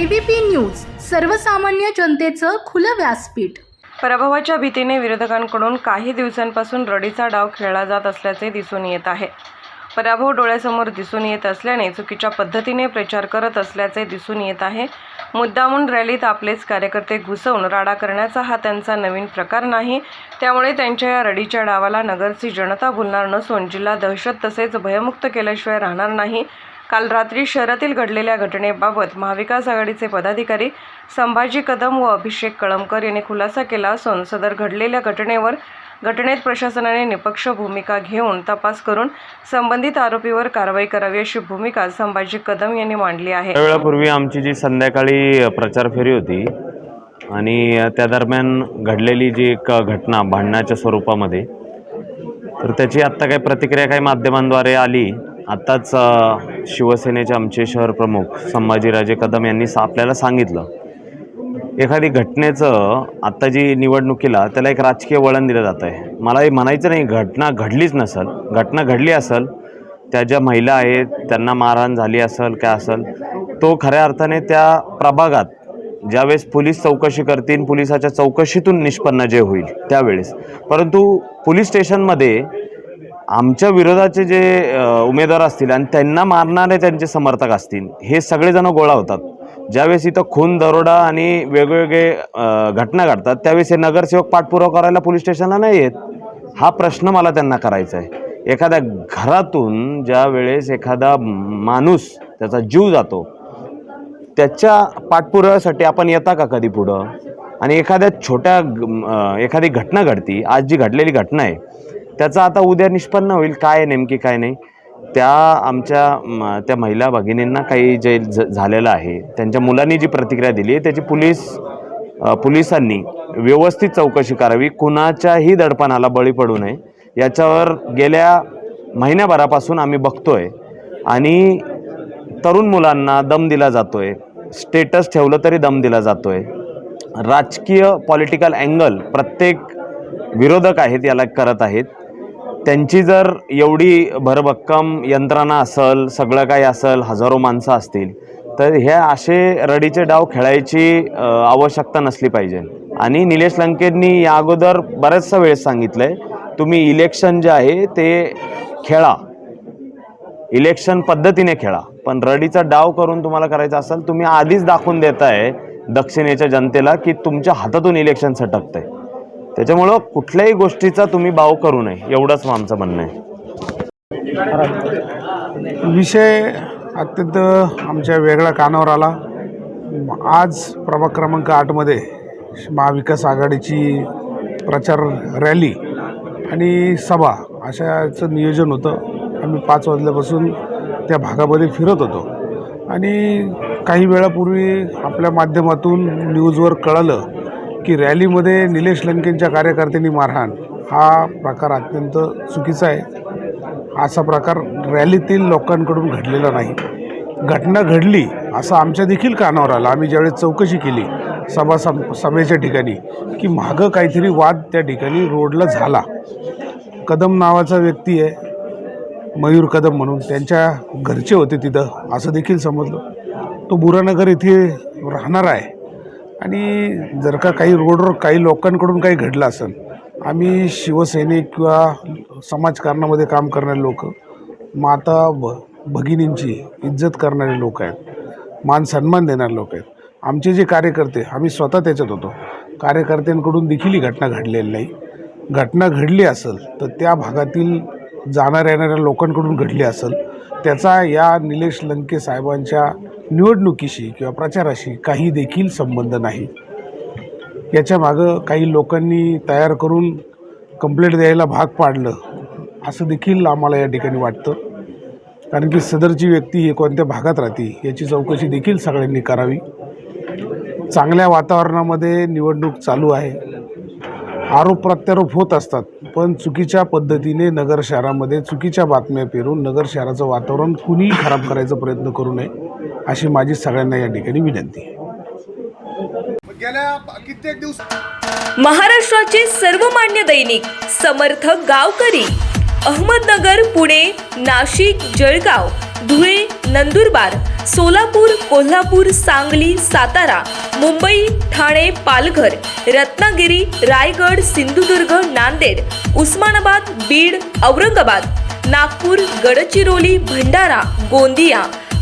ABP news सर्वसामान्य जनतेचं खुलं व्यासपीठ. पराभवाच्या भीतीने विरोधकांकडून काही दिवसांपासून रडीचा डाव खेळला जात असल्याचे दिसून येत आहे. पराभव डोळ्यासमोर दिसून येत असल्याने चुकीच्या पद्धतीने प्रचार करत असल्याचे दिसून येत आहे. मुद्दामून रॅलीत आपलेच कार्यकर्ते घुसवून राडा करण्याचा हा त्यांचा नवीन प्रकार नाही. त्यामुळे त्यांच्या या रडीच्या डावाला नगरची जनता भुलणार नसून जिल्हा दहशत तसेच भयमुक्त केल्याशिवाय राहणार नाही. काल रात्री शहरातील घडलेल्या घटनेबाबत महाविकास आघाडीचे पदाधिकारी संभाजी कदम व अभिषेक कळमकर यांनी खुलासा केला असून सदर घडलेल्या घटनेवर घटनेत प्रशासनाने निपक्ष भूमिका घेऊन तपास करून संबंधित आरोपीवर कारवाई करावी अशी भूमिका संभाजी कदम यांनी मांडली आहे. वेळापूर्वी आमची जी संध्याकाळी प्रचार फेरी होती आणि त्या दरम्यान घडलेली जी एक घटना भांडणाच्या स्वरूपामध्ये तर त्याची आत्ता काही प्रतिक्रिया काही माध्यमांद्वारे आली. आत्ताच शिवसेनेचे आमचे शहर प्रमुख संभाजीराजे कदम यांनी आपल्याला सांगितलं एखादी घटनेचं आत्ता जी निवडणुकीला त्याला एक राजकीय वळण दिलं जात आहे मला हे म्हणायचं नाही घटना घडलीच नसल घटना घडली असेल त्या ज्या महिला आहेत त्यांना मारहाण झाली असेल काय असेल तो खऱ्या अर्थाने त्या प्रभागात ज्यावेळेस पोलीस चौकशी करतील पोलिसाच्या चौकशीतून निष्पन्न जे होईल त्यावेळेस. परंतु पोलीस स्टेशनमध्ये आमच्या विरोधाचे जे उमेदवार असतील आणि त्यांना मारणारे त्यांचे समर्थक असतील हे सगळेजण गोळा होतात. ज्यावेळेस इथं खून दरोडा आणि वेगवेगळे घटना घडतात त्यावेळेस हे नगरसेवक पाठपुरावा करायला पोलीस स्टेशनला नाही येत. हा प्रश्न मला त्यांना करायचा आहे. एखाद्या घरातून ज्या वेळेस एखादा माणूस त्याचा जीव जातो त्याच्या पाठपुराव्यासाठी आपण येता का कधी पुढं? आणि एखाद्या छोट्या एखादी घटना घडती आज जी घडलेली घटना आहे त्याचा आता उद्या निष्पन्न होईल काय नेमकी काय नाही. त्या आमच्या त्या महिला भगिनींना काही जे झालेलं आहे त्यांच्या मुलांनी जी प्रतिक्रिया दिली आहे त्याची पोलीस पोलिसांनी व्यवस्थित चौकशी करावी. कुणाच्याही दडपणाला बळी पडू नये. याच्यावर गेल्या महिन्याभरापासून आम्ही बघतोय आणि तरुण मुलांना दम दिला जातोय. स्टेटस ठेवलं तरी दम दिला जातोय. राजकीय पॉलिटिकल अँगल प्रत्येक विरोधक आहेत याला करत आहेत. त्यांची जर एवढी भरभक्कम यंत्रणा असल सगळं काही असल हजारो माणसं असतील तर हे असे रडीचे डाव खेळायची आवश्यकता नसली पाहिजे. आणि निलेश लंकेंनी या अगोदर बऱ्याचशा वेळेस सांगितलं आहे तुम्ही इलेक्शन जे आहे ते खेळा. इलेक्शन पद्धतीने खेळा. पण रडीचा डाव करून तुम्हाला करायचा असेल तुम्ही आधीच दाखवून देताय दक्षिणेच्या जनतेला की तुमच्या हातातून इलेक्शन सटकतंय. त्याच्यामुळं कुठल्याही गोष्टीचा तुम्ही बाव करू नये. एवढंच आमचं म्हणणं आहे. विषय अत्यंत आमच्या वेगळ्या कानावर आला. आज प्रभाग क्रमांक आठमध्ये महाविकास आघाडीची प्रचार रॅली आणि सभा अशाचं नियोजन होतं. आम्ही पाच वाजल्यापासून त्या भागामध्ये फिरत होतो. आणि काही वेळापूर्वी आपल्या माध्यमातून न्यूजवर कळलं की रॅलीमध्ये निलेश लंकेंच्या कार्यकर्त्यांनी मारहाण. हा प्रकार अत्यंत चुकीचा आहे. असा प्रकार रॅलीतील लोकांकडून घडलेला नाही. घटना घडली असं आमच्या देखील कानावर आलं. आम्ही ज्यावेळेस चौकशी केली सभा सम सभेच्या ठिकाणी की मागं काहीतरी वाद त्या ठिकाणी रोडला झाला. कदम नावाचा व्यक्ती आहे मयूर कदम म्हणून. त्यांच्या घरचे होते तिथं असं देखील समजलं. तो बुरानगर येथे राहणार आहे. आणि जर का काही रोडवर काही लोकांकडून काही घडलं असेल आम्ही शिवसैनिक किंवा समाजकारणामध्ये काम करणारे लोक माता भ भगिनींची इज्जत करणारे लोक आहेत मान सन्मान देणारे लोक आहेत. आमचे जे कार्यकर्ते आम्ही स्वतः त्याच्यात होतो. कार्यकर्त्यांकडून देखील ही घटना घडलेली नाही. घटना घडली असेल तर त्या भागातील जाणाऱ्या येणाऱ्या लोकांकडून घडली असेल. त्याचा या निलेश लंके साहेबांच्या निवडणुकीशी किंवा प्रचाराशी काही देखील संबंध नाही. याच्या मागं काही लोकांनी तयार करून कंप्लेंट द्यायला भाग पाडलं असं देखील आम्हाला या ठिकाणी वाटतं. कारण की सदरची व्यक्ती ही कोणत्या भागात राहते याची चौकशी देखील सगळ्यांनी करावी. चांगल्या वातावरणामध्ये निवडणूक चालू आहे. आरोप प्रत्यारोप होत असतात पण चुकीच्या पद्धतीने नगर शहरामध्ये चुकीच्या बातम्या पेरून नगर शहराचं वातावरण कुणीही खराब करायचा प्रयत्न करू नये. अशी माझी सगळ्यांना या ठिकाणी विनंती आहे. गेल्या कित्येक दिवस महाराष्ट्राचे सर्वमान्य दैनिक समर्थ गावकरी अहमदनगर पुणे नाशिक जळगाव धुळे नंदुरबार सोलापूर कोल्हापूर सांगली सातारा मुंबई ठाणे पालघर रत्नागिरी रायगड सिंधुदुर्ग नांदेड उस्मानाबाद बीड औरंगाबाद नागपूर गडचिरोली भंडारा गोंदिया